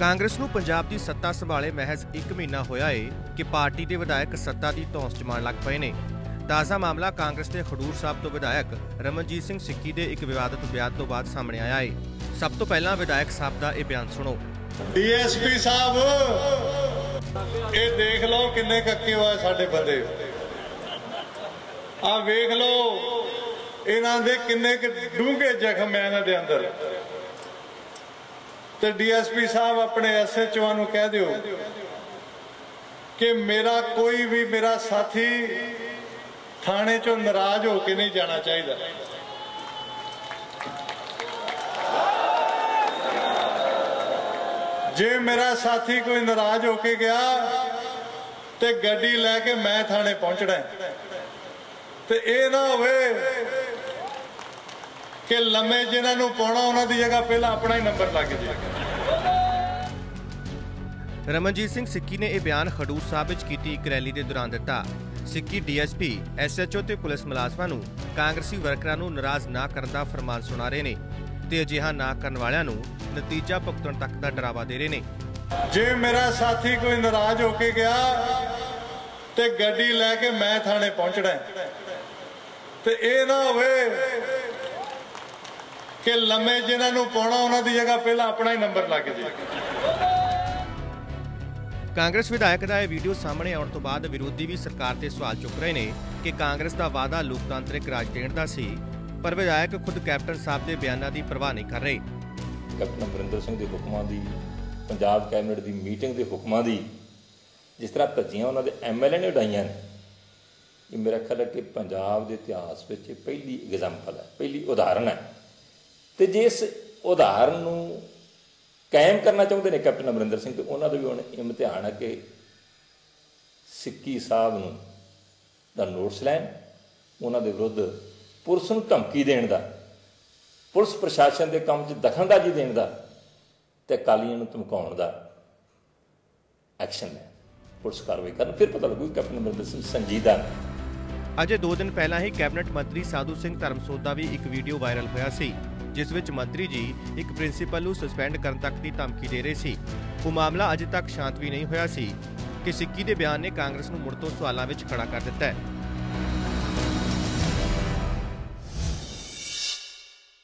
ਕਾਂਗਰਸ ਨੂੰ ਪੰਜਾਬ ਦੀ ਸੱਤਾ ਸੰਭਾਲੇ ਮਹਿਜ਼ 1 ਮਹੀਨਾ ਹੋਇਆ ਏ ਕਿ ਪਾਰਟੀ ਦੇ ਵਿਧਾਇਕ ਸੱਤਾ ਦੀ ਧੌਂਸ ਜਮਾਉਣ ਲੱਗ ਪਏ ਨੇ। ਤਾਜ਼ਾ ਮਾਮਲਾ ਕਾਂਗਰਸ ਦੇ ਖਡੂਰ ਸਾਹਿਬ ਤੋਂ ਵਿਧਾਇਕ ਰਮਨਜੀਤ ਸਿੰਘ ਸਿੱਕੀ ਦੇ ਇੱਕ ਵਿਵਾਦਤ ਬਿਆਨ ਤੋਂ ਬਾਅਦ ਸਾਹਮਣੇ ਆਇਆ ਏ। ਸਭ ਤੋਂ ਪਹਿਲਾਂ ਵਿਧਾਇਕ ਸਾਹਿਬ ਦਾ ਇਹ ਬਿਆਨ ਸੁਣੋ। ਡੀਐਸਪੀ ਸਾਹਿਬ, ਇਹ ਦੇਖ ਲਓ ਕਿੰਨੇ ਕੱਕੇ ਹੋਏ ਸਾਡੇ ਬੰਦੇ। ਆ ਵੇਖ ਲਓ, ਇਹਨਾਂ ਦੇ ਕਿੰਨੇ ਡੂੰਘੇ ਜ਼ਖਮ ਹੈ ਇਹਨਾਂ ਦੇ ਅੰਦਰ। ਤੇ ਡੀਐਸਪੀ ਸਾਹਿਬ ਆਪਣੇ ਐਸਐਚਓ ਨੂੰ ਕਹਿ ਦਿਓ ਕਿ ਮੇਰਾ ਕੋਈ ਵੀ ਮੇਰਾ ਸਾਥੀ ਥਾਣੇ ਚੋਂ ਨਾਰਾਜ਼ ਹੋ ਕੇ ਨਹੀਂ ਜਾਣਾ ਚਾਹੀਦਾ। ਜੇ ਮੇਰਾ ਸਾਥੀ ਕੋਈ ਨਾਰਾਜ਼ ਹੋ ਕੇ ਗਿਆ ਤੇ ਗੱਡੀ ਲੈ ਕੇ ਮੈਂ ਥਾਣੇ ਪਹੁੰਚਣਾ ਤੇ ਇਹ ਨਾ ਹੋਵੇ ਕਿ ਲੰਮੇ ਜਿਨ੍ਹਾਂ ਨੂੰ ਪਾਉਣਾ ਉਹਨਾਂ ਦੀ ਜਗ੍ਹਾ ਪਹਿਲਾਂ ਆਪਣਾ ਹੀ ਨੰਬਰ ਲੱਗ ਜੇ। ਰਮਨਜੀਤ ਸਿੰਘ ਸਿੱਕੀ ਨੇ ਇਹ ਬਿਆਨ ਖਡੂਰ ਸਾਹਿਬ ਵਿੱਚ ਕੀਤੀ ਇੱਕ ਰੈਲੀ ਦੇ ਦੌਰਾਨ ਦਿੱਤਾ। ਸਿੱਕੀ ਡੀਐਸਪੀ ਐਸਐਚਓ ਤੇ ਪੁਲਿਸ ਮੁਲਾਜ਼ਮਾਂ ਨੂੰ ਕਾਂਗਰਸੀ ਵਰਕਰਾਂ ਨੂੰ ਨਾਰਾਜ਼ ਨਾ ਕਰਨ ਦਾ ਫਰਮਾਨ ਸੁਣਾ ਰਹੇ ਨੇ ਤੇ ਅਜਿਹਾ ਨਾ ਕਰਨ ਵਾਲਿਆਂ ਨੂੰ ਨਤੀਜਾ ਭੁਗਤਣ ਤੱਕ ਦਾ ਡਰਾਵਾ ਦੇ ਰਹੇ ਨੇ। ਜੇ ਮੇਰਾ ਸਾਥੀ ਕੋਈ ਨਾਰਾਜ਼ ਹੋ ਕੇ ਗਿਆ ਤੇ ਗੱਡੀ ਲੈ ਕੇ ਮੈਂ ਥਾਣੇ ਪਹੁੰਚਣਾ। ਤੇ ਇਹ ਨਾ ਹੋਵੇ ਕਿ ਲੰਮੇ ਜਿਨ੍ਹਾਂ ਨੂੰ ਪਾਉਣਾ ਉਹਨਾਂ ਦੀ ਜਗ੍ਹਾ ਪਹਿਲਾਂ ਆਪਣਾ ਹੀ ਨੰਬਰ ਲੱਗ ਜੇ। ਕਾਂਗਰਸ ਵਿਧਾਇਕ ਦਾ ਇਹ ਵੀਡੀਓ ਸਾਹਮਣੇ ਆਉਣ ਤੋਂ ਬਾਅਦ ਵਿਰੋਧੀ ਵੀ ਸਰਕਾਰ ਤੇ ਸਵਾਲ ਚੁੱਕ ਰਹੇ ਨੇ ਕਿ ਕਾਂਗਰਸ ਦਾ ਵਾਅਦਾ ਲੋਕਤਾਂਤਰਿਕ ਰਾਜ ਦੇਣ ਦਾ ਸੀ ਪਰ ਵਿਧਾਇਕ ਖੁਦ ਕੈਪਟਨ ਸਾਹਿਬ ਦੇ ਬਿਆਨਾਂ ਦੀ ਪਰਵਾਹ ਨਹੀਂ ਕਰ ਰਹੇ। ਕੈਪਟਨ ਅਮਰਿੰਦਰ ਸਿੰਘ ਦੇ ਹੁਕਮਾਂ ਦੀ ਪੰਜਾਬ ਕੈਬਨਿਟ ਦੀ ਮੀਟਿੰਗ ਦੇ ਹੁਕਮਾਂ ਦੀ ਜਿਸ ਤਰ੍ਹਾਂ ਧੱਜੀਆਂ ਉਹਨਾਂ ਦੇ ਐਮਐਲਏ ਨੇ ਉਡਾਈਆਂ ਨੇ ਇਹ ਮੇਰਾ ਖਿਆਲ ਹੈ ਕਿ ਪੰਜਾਬ ਦੇ ਇਤਿਹਾਸ ਵਿੱਚ ਇਹ ਪਹਿਲੀ ਐਗਜ਼ਾਮਪਲ ਹੈ ਪਹਿਲੀ ਉਦਾਹਰਣ ਹੈ। ਤੇ ਜੇ ਇਸ ਉਦਾਹਰਣ ਨੂੰ ਕਾਇਮ ਕਰਨਾ ਚਾਹੁੰਦੇ ਨੇ ਕੈਪਟਨ ਅਮਰਿੰਦਰ ਸਿੰਘ, ਤੇ ਉਹਨਾਂ ਦਾ ਵੀ ਹੁਣ ਇਮਤਿਹਾਨ ਹੈ ਕਿ ਸਿੱਕੀ ਸਾਹਿਬ ਨੂੰ ਦਾ ਨੋਟਸ ਲੈਣ, ਉਹਨਾਂ ਦੇ ਵਿਰੁੱਧ ਪੁਲਿਸ ਨੂੰ ਧਮਕੀ ਦੇਣ ਦਾ, ਪੁਲਿਸ ਪ੍ਰਸ਼ਾਸਨ ਦੇ ਕੰਮ 'ਚ ਦਖਲਅੰਦਾਜ਼ੀ ਦੇਣ ਦਾ ਤੇ ਅਕਾਲੀਆਂ ਨੂੰ ਧਮਕਾਉਣ ਦਾ ਐਕਸ਼ਨ ਲੈ ਪੁਲਿਸ ਕਾਰਵਾਈ ਕਰਨ, ਫਿਰ ਪਤਾ ਲੱਗੂ ਕੈਪਟਨ ਅਮਰਿੰਦਰ ਸਿੰਘ ਸੰਜੀਦਾ ਨੇ ਅਜੇ 2 ਦਿਨ ਪਹਿਲਾਂ ਹੀ ਕੈਬਨਿਟ ਮੰਤਰੀ ਸਾਧੂ ਸਿੰਘ ਧਰਮਸੋਤ ਦਾ ਵੀ ਇੱਕ ਵੀਡੀਓ ਵਾਇਰਲ ਹੋਇਆ ਸੀ। ਜਿਸ ਵਿੱਚ ਮੰਤਰੀ ਜੀ ਇੱਕ ਪ੍ਰਿੰਸੀਪਲ ਨੂੰ ਸਸਪੈਂਡ ਕਰਨ ਤੱਕ ਦੀ ਧਮਕੀ ਦੇ ਰਹੇ ਸੀ। ਉਹ ਮਾਮਲਾ ਅਜੇ ਤੱਕ ਸ਼ਾਂਤ ਵੀ ਨਹੀਂ ਹੋਇਆ ਸੀ। ਕਿ ਸਿੱਕੀ ਦੇ ਬਿਆਨ ਨੇ ਕਾਂਗਰਸ ਨੂੰ ਮੁੜ ਤੋਂ ਸਵਾਲਾਂ ਵਿੱਚ ਖੜਾ ਕਰ ਦਿੱਤਾ ਹੈ।